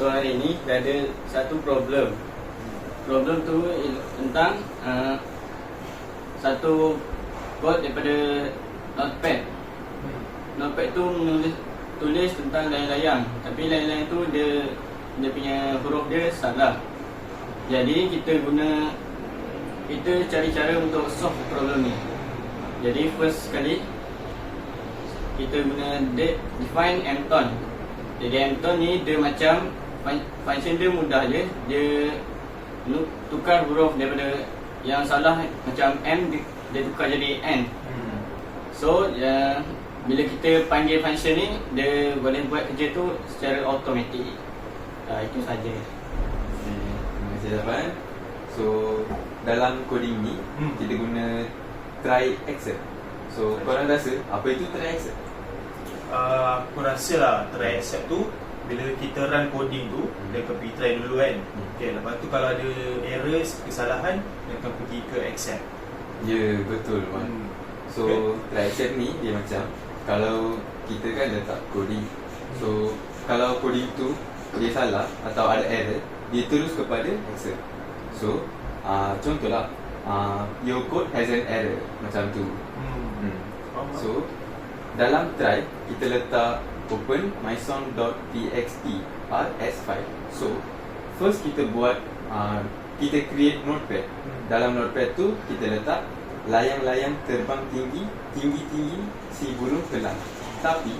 kita ada satu problem. Problem tu tentang uh, satu kod daripada notepad. Notepad tu menulis tulis tentang layang-layang tapi layang-layang tu dia dia punya huruf dia salah. Jadi kita guna kita cari cara untuk solve problem ni. Jadi first sekali kita guna de- define mton. Jadi mton ni dia macam function dia mudah je. Dia tukar huruf daripada yang salah macam m dia, dia tukar jadi n. Hmm. So uh, bila kita panggil function ni dia boleh buat kerja tu secara automatik. Uh, itu saja. Terima kasih Zafan. So dalam coding ni Hmm. kita guna try except. So korang rasa apa itu try except? uh, aku rasa lah try accept tu bila kita run coding tu Hmm. dia akan pergi try dulu kan Hmm. okay, lepas tu kalau ada error kesalahan dia akan pergi ke accept Ya betul Wan. Hmm. So try except ni dia macam kalau kita kan letak coding. So kalau coding tu dia salah atau ada error, dia terus kepada accept. So uh, contohlah uh, your code has an error macam tu. hmm. Hmm. So dalam try kita letak open mysong.txt rs5. So first kita buat uh, kita create notepad. Hmm. Dalam notepad tu kita letak layang-layang terbang tinggi, tinggi-tinggi si burung kelang. Tapi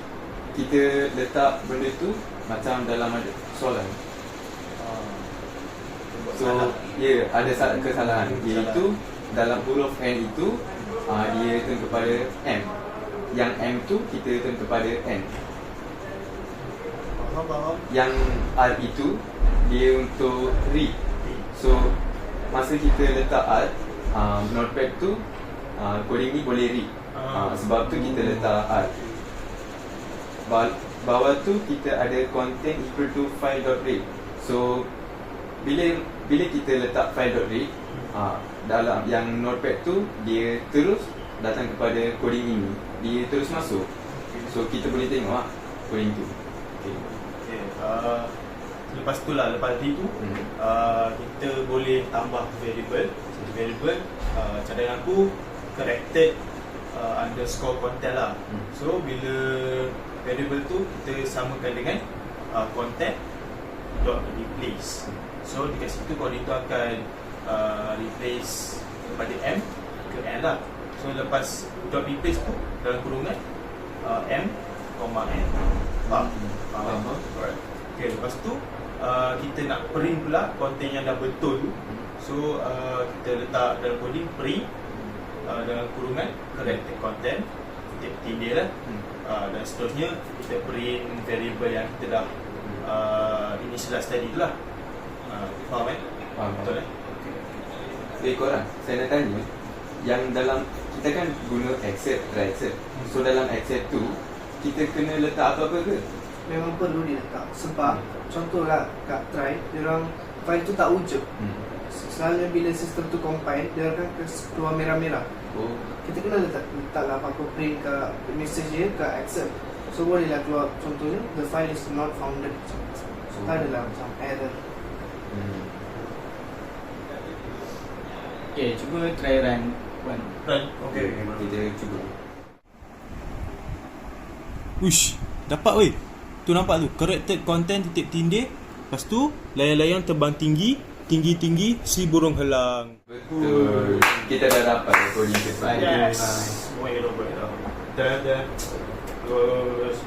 kita letak benda tu macam dalam ada soalan. Ah. So ya yeah, ada sa- kesalahan Hmm, iaitu dalam huruf N itu uh, dia turn kepada M. Yang M tu kita turn kepada N. Yang R itu dia untuk read. So masa kita letak R uh, notepad tu uh, coding ni boleh read. Uh, Ah. sebab tu kita letak R. Ba- bawah tu kita ada content equal to file.read. So bila bila kita letak file.read uh, dalam yang notepad tu dia terus datang kepada coding ini. Dia terus masuk. So kita boleh tengok ah coding tu. Okay. Okay. uh, lepas tu lah lepas itu Hmm. uh, kita boleh tambah variable satu variable uh, cadangan aku corrected uh, underscore content lah Hmm. so bila variable tu kita samakan dengan uh, content dot replace so dekat situ coding tu akan uh, replace daripada m ke n lah so lepas dot replace tu dalam kurungan uh, m, n faham? Faham? Faham. Alright. Okay, lepas tu uh, kita nak print pula konten yang dah betul tu. So uh, kita letak dalam coding print uh, dalam kurungan corrected content titik tindih lah uh, dan seterusnya kita print variable yang kita dah uh, initialize tadi tu lah uh, faham eh? Faham, betul eh? Okay. Eh korang, saya nak tanya Yang dalam, kita kan guna accept, try accept So dalam accept tu Kita kena letak apa-apa ke? memang perlu diletak sebab contohlah kat try dia orang file tu tak wujud Hmm. selalunya bila sistem tu compile dia akan keluar merah-merah Oh, kita kena letak letaklah apa-apa print ke message dia ke accept so bolehlah keluar contohnya the file is not founded so Oh. tak adalah macam error hmm. Okay, cuba try run one. Run. Okay. Kita cuba Uish, dapat weh. Tu nampak tu, corrected content titik tindih. Lepas tu, layang-layang terbang tinggi, tinggi-tinggi si burung helang. Betul Kita dah dapat recording kita Baik. Yes. Semua yang dah. Dan dan terus